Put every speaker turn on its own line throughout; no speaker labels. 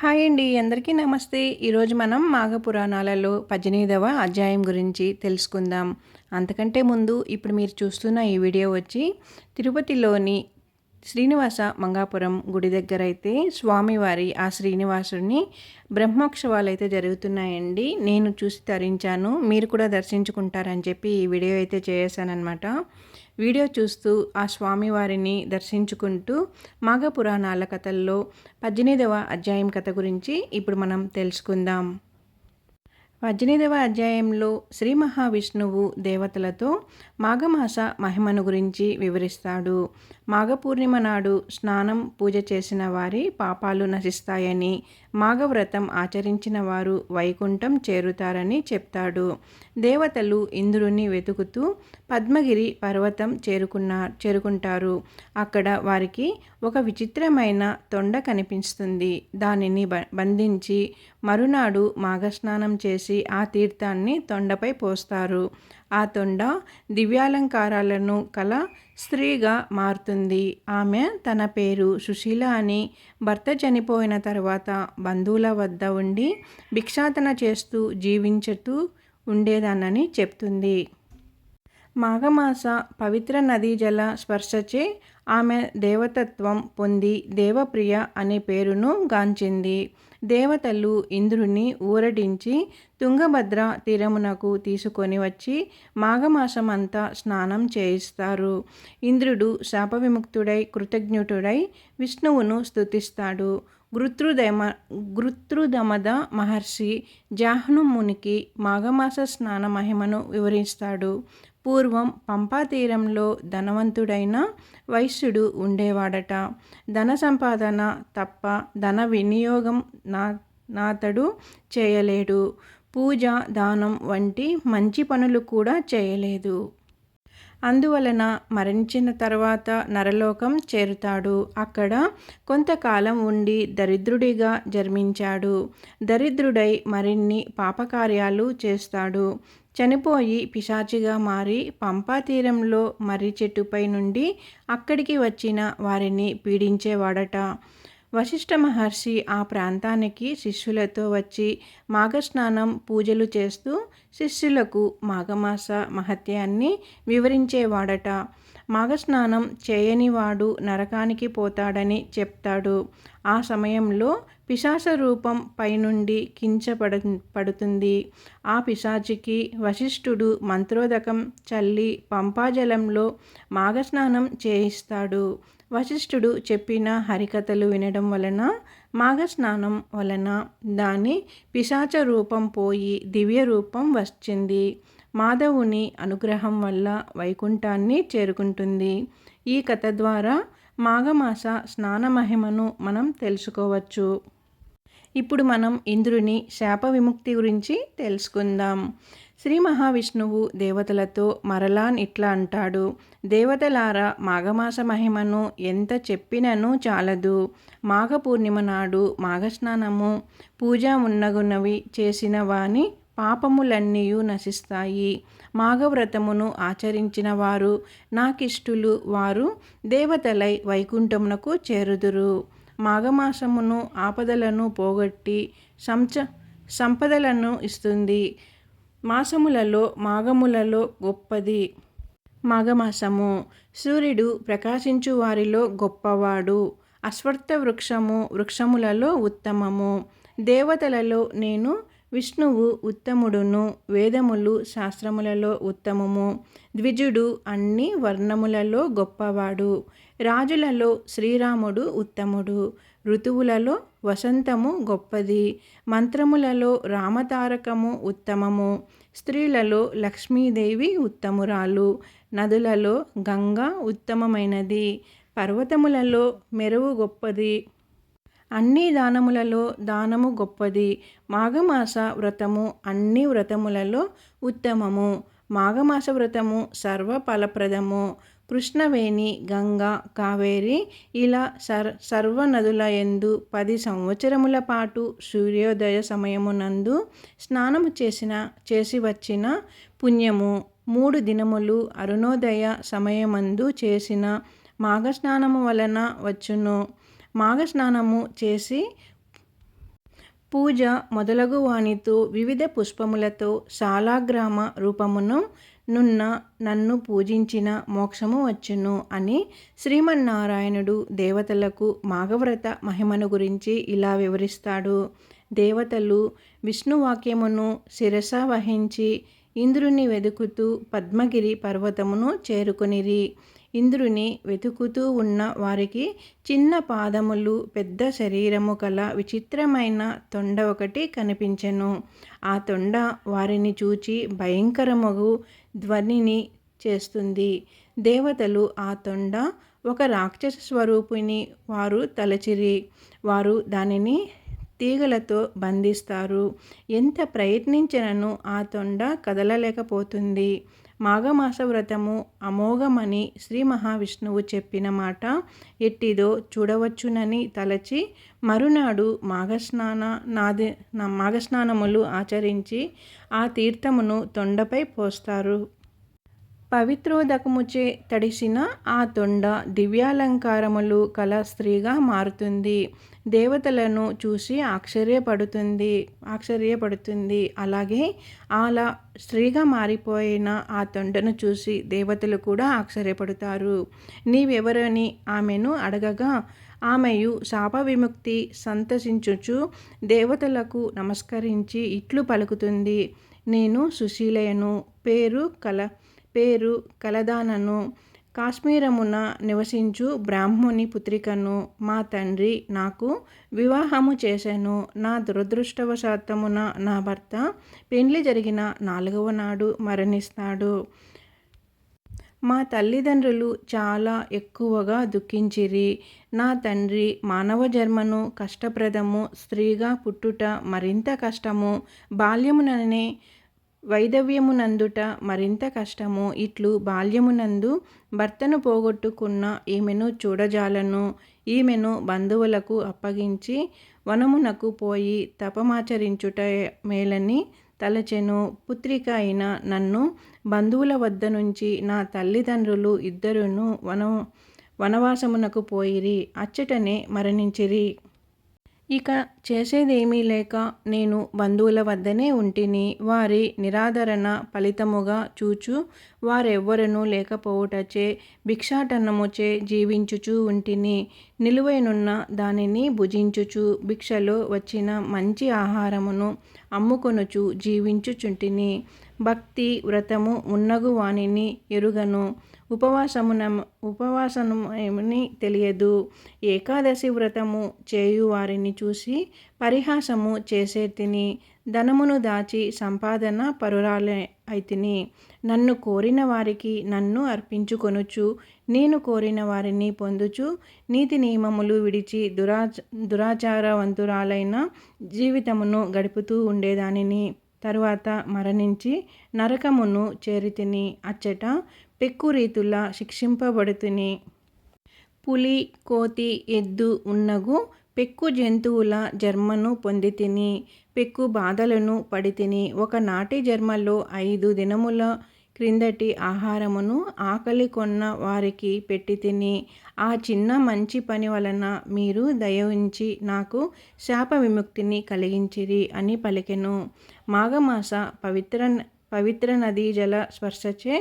Hi అండి అందరికీ నమస్తే. ఈరోజు మనం మాఘ పురాణాలలో పద్దెనిమిదవ అధ్యాయం గురించి తెలుసుకుందాం. అంతకంటే ముందు ఇప్పుడు మీరు చూస్తున్న ఈ వీడియో వచ్చి తిరుపతిలోని శ్రీనివాస మంగాపురం గుడి దగ్గర అయితే స్వామివారి ఆ శ్రీనివాసుడిని బ్రహ్మోత్సవాలు అయితే జరుగుతున్నాయండి. నేను చూసి తరించాను. మీరు కూడా దర్శించుకుంటారని చెప్పి ఈ వీడియో అయితే చేశానమాట వీడియో చూస్తూ ఆ స్వామివారిని దర్శించుకుంటూ మాఘ పురాణాల కథల్లో పద్దెనిమిదవ అధ్యాయం కథ గురించి ఇప్పుడు మనం తెలుసుకుందాం. పద్దెనిమిదవ అధ్యాయంలో శ్రీ మహావిష్ణువు దేవతలతో మాఘమాస మహిమను గురించి వివరిస్తాడు. మాఘపూర్ణిమ నాడు స్నానం పూజ చేసిన వారి పాపాలు నశిస్తాయని మాఘవ్రతం ఆచరించిన వారు వైకుంఠం చేరుతారని చెప్తాడు. దేవతలు ఇంద్రుని వెతుకుతూ పద్మగిరి పర్వతం చేరుకున్న చేరుకుంటారు. అక్కడ వారికి ఒక విచిత్రమైన తొండ కనిపిస్తుంది. దానిని బంధించి మరునాడు మాఘస్నానం చేసి ఆ తీర్థాన్ని తొండపై పోస్తారు. ఆ తొండ దివ్యాలంకారాలను కల స్త్రీగా మారుతుంది. ఆమె తన పేరు సుశీల అని భర్త చనిపోయిన తర్వాత బంధువుల వద్ద ఉండి భిక్షాటన చేస్తూ జీవించుతూ ఉండేదానని చెప్తుంది. మాఘమాస పవిత్ర నదీ జల స్పర్శచే ఆమె దేవతత్వం పొంది దేవప్రియ అనే పేరును గాంచింది. దేవతలు ఇంద్రుని ఊరడించి తుంగభద్ర తీరమునకు తీసుకొని వచ్చి మాఘమాసమంతా స్నానం చేయిస్తారు. ఇంద్రుడు శాప విముక్తుడై కృతజ్ఞుడై విష్ణువును స్తుతిస్తాడు. గృత్రుదమ గృత్రుదమద మహర్షి జాహ్నుమునికి మాఘమాస స్నాన మహిమను వివరిస్తాడు. పూర్వం పంపాతీరంలో ధనవంతుడైన వైశ్యుడు ఉండేవాడట. ధన సంపాదన తప్ప ధన వినియోగం నా నాతడు చేయలేడు. పూజ దానం వంటి మంచి పనులు కూడా చేయలేదు. అందువలన మరణించిన తర్వాత నరలోకం చేరుతాడు. అక్కడ కొంతకాలం ఉండి దరిద్రుడిగా జన్మించాడు. దరిద్రుడై మరిన్ని పాపకార్యాలు చేస్తాడు. చనిపోయి పిశాచిగా మారి పంపా తీరంలో మర్రి చెట్టుపై నుండి అక్కడికి వచ్చిన వారిని పీడించేవాడట. వశిష్ఠ మహర్షి ఆ ప్రాంతానికి శిష్యులతో వచ్చి మాఘస్నానం పూజలు చేస్తూ శిష్యులకు మాఘమాస మహత్యాన్ని వివరించేవాడట. మాఘస్నానం చేయనివాడు నరకానికి పోతాడని చెప్తాడు. ఆ సమయంలో పిశాచ రూపం పైనుండి కించపడ పడుతుంది. ఆ పిశాచికి వశిష్ఠుడు మంత్రోదకం చల్లి పంపాజలంలో మాఘస్నానం చేయిస్తాడు. వశిష్ఠుడు చెప్పిన హరికథలు వినడం వలన మాఘస్నానం వలన దాని పిశాచ రూపం పోయి దివ్య రూపం వచ్చింది. మాధవుని అనుగ్రహం వల్ల వైకుంఠాన్ని చేరుకుంటుంది. ఈ కథ ద్వారా మాఘమాస స్నాన మహిమను మనం తెలుసుకోవచ్చు. ఇప్పుడు మనం ఇంద్రుని శాప విముక్తి గురించి తెలుసుకుందాం. శ్రీ మహావిష్ణువు దేవతలతో మరలాన్ ఇట్లా అంటాడు దేవతలారా మాఘమాస మహిమను ఎంత చెప్పినను చాలదు. మాఘ పూర్ణిమ నాడు మాఘస్నానము పూజ ఉన్నగున్నవి చేసిన వాని పాపములన్నీ నశిస్తాయి. మాఘవ్రతమును ఆచరించిన వారు నాకిష్టులు వారు దేవతలై వైకుంఠమునకు చేరుదురు. మాఘమాసమును ఆపదలను పోగొట్టి సంచ సంపదలను ఇస్తుంది. మాసములలో మాఘములలో గొప్పది. మాఘమాసము. సూర్యుడు ప్రకాశించు వారిలో గొప్పవాడు. అశ్వత్థ వృక్షము వృక్షములలో ఉత్తమము. దేవతలలో నేను విష్ణువు ఉత్తముడును. వేదములు శాస్త్రములలో ఉత్తమము. ద్విజుడు అన్ని వర్ణములలో గొప్పవాడు. రాజులలో శ్రీరాముడు ఉత్తముడు ఋతువులలో వసంతము గొప్పది మంత్రములలో రామతారకము ఉత్తమము స్త్రీలలో లక్ష్మీదేవి ఉత్తమురాలు నదులలో గంగా ఉత్తమమైనది పర్వతములలో మెరువు గొప్పది అన్ని దానములలో దానము గొప్పది మాఘమాస వ్రతము అన్ని వ్రతములలో ఉత్తమము మాఘమాస వ్రతము సర్వ ఫలప్రదము కృష్ణవేణి గంగా కావేరి ఇలా సర్ సర్వ నదుల ఎందు పది సంవత్సరముల పాటు సూర్యోదయ సమయమునందు స్నానము చేసిన చేసి వచ్చిన పుణ్యము మూడు దినములు అరుణోదయ సమయమందు చేసిన మాఘస్నానము వలన వచ్చును. మాఘస్నానము చేసి పూజ మొదలగు వానితో వివిధ పుష్పములతో శాలాగ్రామ రూపమును నున్న నన్ను పూజించిన మోక్షము వచ్చును అని శ్రీమన్నారాయణుడు దేవతలకు మాఘవ్రత మహిమను గురించి ఇలా వివరిస్తాడు. దేవతలు విష్ణువాక్యమును శిరస వహించి ఇంద్రుని వెదుకుతూ పద్మగిరి పర్వతమును చేరుకునిరి. ఇంద్రుని వెతుకుతూ ఉన్న వారికి చిన్న పాదములు పెద్ద శరీరము కల విచిత్రమైన తొండ ఒకటి కనిపించెను. ఆ తొండ వారిని చూచి భయంకరమగు ధ్వనిని చేస్తుంది. దేవతలు ఆ తొండ ఒక రాక్షస స్వరూపిణి వారు తలచిరి. వారు దానిని తీగలతో బంధిస్తారు. ఎంత ప్రయత్నించినను ఆ తొండ కదలలేకపోతుంది. మాఘమాస వ్రతము అమోఘమని శ్రీ మహావిష్ణువు చెప్పిన మాట ఎట్టిదో చూడవచ్చునని తలచి మరునాడు మాఘస్నాన నాది మాఘస్నానములు ఆచరించి ఆ తీర్థమును తొండపై పోస్తారు. పవిత్రోదకముచే తడిసిన ఆ తొండ దివ్యాలంకారములు కల స్త్రీగా మారుతుంది. దేవతలను చూసి ఆశ్చర్యపడుతుంది ఆశ్చర్యపడుతుంది. అలాగే అలా స్త్రీగా మారిపోయిన ఆ తొండను చూసి దేవతలు కూడా ఆశ్చర్యపడతారు. నీవెవరని ఆమెను అడగగా ఆమెయు శాప విముక్తి సంతసించుచు దేవతలకు నమస్కరించి ఇట్లు పలుకుతుంది. నేను సుశీలయను పేరు కల పేరు కలదానను. కాశ్మీరమున నివసించు బ్రాహ్మణి పుత్రికను మా తండ్రి నాకు వివాహము చేశాను నా దురదృష్టవశాత్తమున నా భర్త పెండ్లి జరిగిన నాలుగవ నాడు మరణిస్తాడు. మా తల్లిదండ్రులు చాలా ఎక్కువగా దుఃఖించిరి. నా తండ్రి మానవ జన్మను కష్టప్రదము స్త్రీగా పుట్టుట మరింత కష్టము. బాల్యముననే వైదవ్యమునందుట మరింత కష్టము ఇట్లు బాల్యమునందు భర్తను పోగొట్టుకున్న ఈమెను చూడజాలను. ఈమెను బంధువులకు అప్పగించి వనమునకు పోయి తపమాచరించుట మేలని తలచెను. పుత్రిక అయిన నన్ను బంధువుల వద్ద నుంచి నా తల్లిదండ్రులు ఇద్దరును వన వనవాసమునకు పోయిరి. అచ్చటనే మరణించిరి. ఇక చేసేదేమీ లేక నేను బంధువుల వద్దనే ఉంటిని. వారి నిరాదరణ ఫలితముగా చూచు. వారెవ్వరనూ లేకపోవుటచే భిక్షాటనముచే జీవించుచు ఉంటిని. నిలువైనున్న దానిని భుజించుచు భిక్షలో వచ్చిన మంచి ఆహారమును అమ్ముకొనుచు జీవించుచుంటిని. భక్తి వ్రతము ఉన్నగు వాణిని ఎరుగను. ఉపవాసమున ఉపవాసముని తెలియదు. ఏకాదశి వ్రతము చేయు వారిని చూసి పరిహాసము చేసే తిని ధనమును దాచి సంపాదన పరురాలే అయితిని. నన్ను కోరిన వారికి నన్ను అర్పించుకొనుచు నేను కోరిన వారిని పొందుచు నీతి నియమములు విడిచి దురాచ దురాచారవంతురాలైన జీవితమును గడుపుతూ ఉండేదానిని. తరువాత మరణించి నరకమును చేరితిని. అచ్చట పెక్కు పెక్కురీతులా శిక్షింపబడుతుని. పులి కోతి ఎద్దు ఉన్నగు పెక్కు జంతువుల జన్మను పొందితిని పెక్కు బాధలను పడితిని. ఒకనాటి జన్మలో ఐదు దినముల క్రిందటి ఆహారమును ఆకలి కొన్న వారికి పెట్టి తిని ఆ చిన్న మంచి పని వలన మీరు దయ ఉంచి నాకు శాప విముక్తిని కలిగించిరి అని పలికెను. మాఘమాస పవిత్ర పవిత్ర నదీ జల స్పర్శచే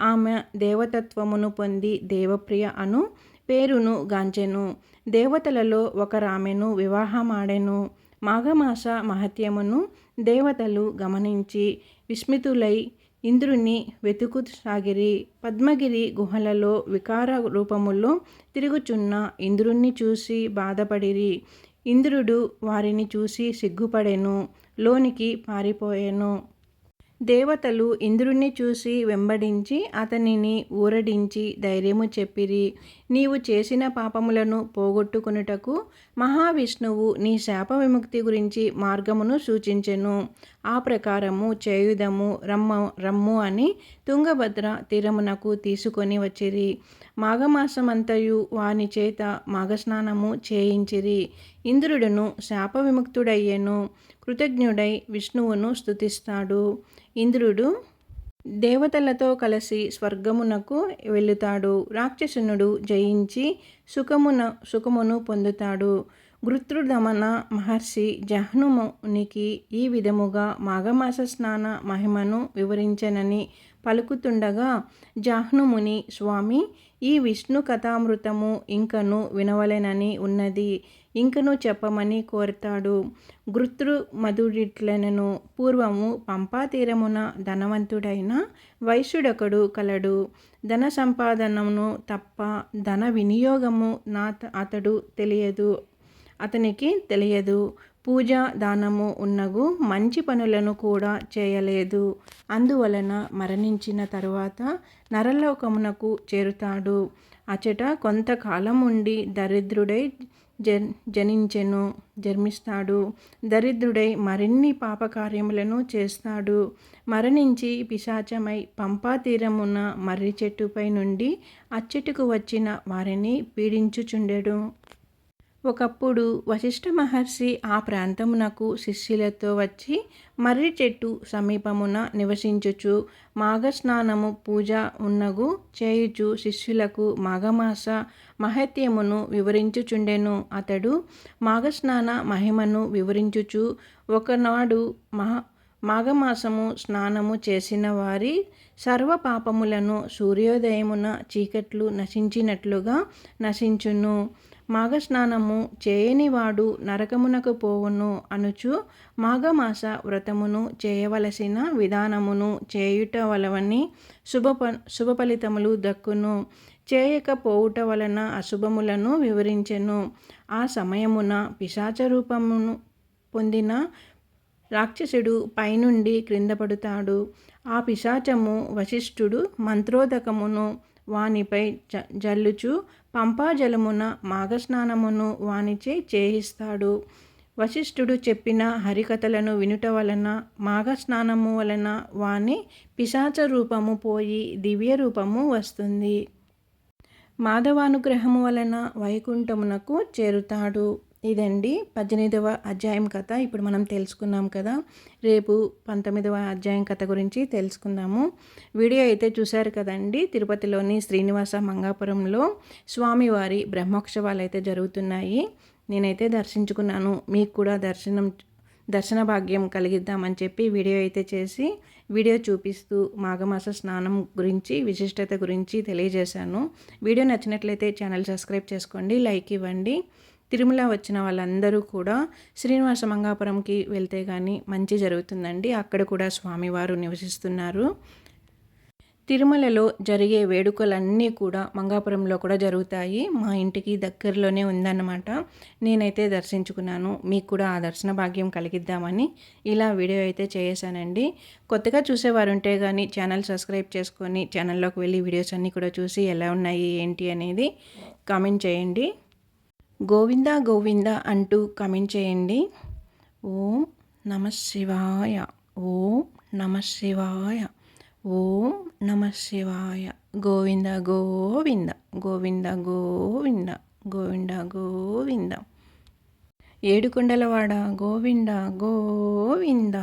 ఆమె దేవతత్వమును పొంది దేవప్రియ అను పేరును గాంచెను. దేవతలలో ఒకరామెను వివాహమాడెను. మాఘమాస మహత్యమును దేవతలు గమనించి విస్మితులై ఇంద్రుని వెతుకు సాగిరి పద్మగిరి గుహలలో వికార రూపములో తిరుగుచున్న ఇంద్రుణ్ణి చూసి బాధపడిరి. ఇంద్రుడు వారిని చూసి సిగ్గుపడెను. లోనికి పారిపోయెను. దేవతలు ఇంద్రుణ్ణి చూసి వెంబడించి అతనిని ఊరడించి ధైర్యము చెప్పిరి. నీవు చేసిన పాపములను పోగొట్టుకునుటకు మహావిష్ణువు నీ శాప విముక్తి గురించి మార్గమును సూచించెను. ఆ ప్రకారము చేయుదము రమ్మ రమ్ము అని తుంగభద్ర తీరమునకు తీసుకొని వచ్చిరి. మాఘమాసమంతయు వాని చేత మాఘస్నానము చేయించిరి. ఇంద్రుడును శాప విముక్తుడయ్యెను కృతజ్ఞుడై విష్ణువును స్తుతిస్తాడు. ఇంద్రుడు దేవతలతో కలిసి స్వర్గమునకు వెళుతాడు రాక్షసునుడు జయించి సుఖమున సుఖమును పొందుతాడు. గృత్రుదమన మహర్షి జహ్నుమునికి ఈ విధముగా మాఘమాస స్నాన మహిమను వివరించనని పలుకుతుండగా జాహ్నుముని స్వామి ఈ విష్ణు కథామృతము ఇంకను వినవలెనని ఉన్నది. ఇంకను చెప్పమని కోరుతాడు. గృత్రు మధుడిట్లనను పూర్వము పంపాతీరమున ధనవంతుడైన వైశ్యుడొకడు కలడు. ధన సంపాదనమును తప్ప ధన వినియోగము నా అతడు తెలియదు. అతనికి తెలియదు. పూజ దానము ఉన్నగు మంచి పనులను కూడా చేయలేదు. అందువలన మరణించిన తరువాత నరలోకమునకు చేరుతాడు. అచట కొంతకాలం ఉండి దరిద్రుడై జన్ జనించెను జన్మిస్తాడు. దరిద్రుడై మరిన్ని పాపకార్యములను చేస్తాడు. మరణించి పిశాచమై పంపా తీరమున మర్రి చెట్టుపై నుండి అచ్చటికు వచ్చిన వారిని పీడించుచుండెడు ఒకప్పుడు వశిష్ఠ మహర్షి ఆ ప్రాంతమునకు శిష్యులతో వచ్చి మర్రి చెట్టు సమీపమున నివసించుచు మాఘస్నానము పూజ ఉన్నగు చేయుచు శిష్యులకు మాఘమాస మహత్యమును వివరించుచుండెను. అతడు మాఘస్నాన మహిమను వివరించుచు ఒకనాడు మహా మాఘమాసము స్నానము చేసిన వారి సర్వ పాపములను సూర్యోదయమున చీకట్లు నశించినట్లుగా నశించును. మాఘస్నానము చేయనివాడు నరకమునకు పోవును అనుచు మాఘమాస వ్రతమును చేయవలసిన విధానమును చేయుట వలవని శుభ శుభ ఫలితములు దక్కును. చేయకపోవుట వలన అశుభములను వివరించెను. ఆ సమయమున పిశాచ రూపమును పొందిన రాక్షసుడు పైనుండి క్రింద పడుతాడు. ఆ పిశాచము వశిష్ఠుడు మంత్రోదకమును వానిపై జ జల్లుచు పంపాజలమున మాఘస్నానమును వానిచే చేయిస్తాడు. వశిష్ఠుడు చెప్పిన హరికథలను వినుట వలన మాఘస్నానము వలన వాని పిశాచ రూపము పోయి దివ్య రూపము వస్తుంది. మాధవానుగ్రహము వలన వైకుంఠమునకు చేరుతాడు. ఇదండి పద్దెనిమిదవ అధ్యాయం కథ. ఇప్పుడు మనం తెలుసుకున్నాం కదా రేపు పంతొమ్మిదవ అధ్యాయం కథ గురించి తెలుసుకుందాము. వీడియో అయితే చూశారు కదండి తిరుపతిలోని శ్రీనివాస మంగాపురంలో స్వామివారి బ్రహ్మోత్సవాలు అయితే జరుగుతున్నాయి. నేనైతే దర్శించుకున్నాను మీకు కూడా దర్శనం దర్శన భాగ్యం కలిగిద్దామని చెప్పి వీడియో అయితే చేసి వీడియో చూపిస్తూ మాఘమాస స్నానం గురించి విశిష్టత గురించి తెలియజేశాను. వీడియో నచ్చినట్లయితే ఛానల్ సబ్స్క్రైబ్ చేసుకోండి లైక్ ఇవ్వండి. తిరుమల వచ్చిన వాళ్ళందరూ కూడా శ్రీనివాస మంగాపురంకి వెళ్తే కానీ మంచి జరుగుతుందండి. అక్కడ కూడా స్వామివారు నివసిస్తున్నారు. తిరుమలలో జరిగే వేడుకలన్నీ కూడా మంగాపురంలో కూడా జరుగుతాయి. మా ఇంటికి దగ్గరలోనే ఉందన్నమాట. నేనైతే దర్శించుకున్నాను. మీకు కూడా ఆ దర్శన భాగ్యం కలిగిద్దామని ఇలా వీడియో అయితే చేశానండి. కొత్తగా చూసేవారు ఉంటే కానీ ఛానల్ సబ్స్క్రైబ్ చేసుకొని ఛానల్లోకి వెళ్ళి వీడియోస్ అన్నీ కూడా చూసి ఎలా ఉన్నాయి ఏంటి అనేది కామెంట్ చేయండి. గోవింద గోవింద అంటూ కమెంట్ చేయండి. ఓం నమ శివాయ. ఓం నమ శివాయ. ఓం నమ శివాయ. గోవింద గోవింద. గోవింద గోవింద. గోవింద గోవింద. ఏడుకొండలవాడ. గోవింద గోవింద.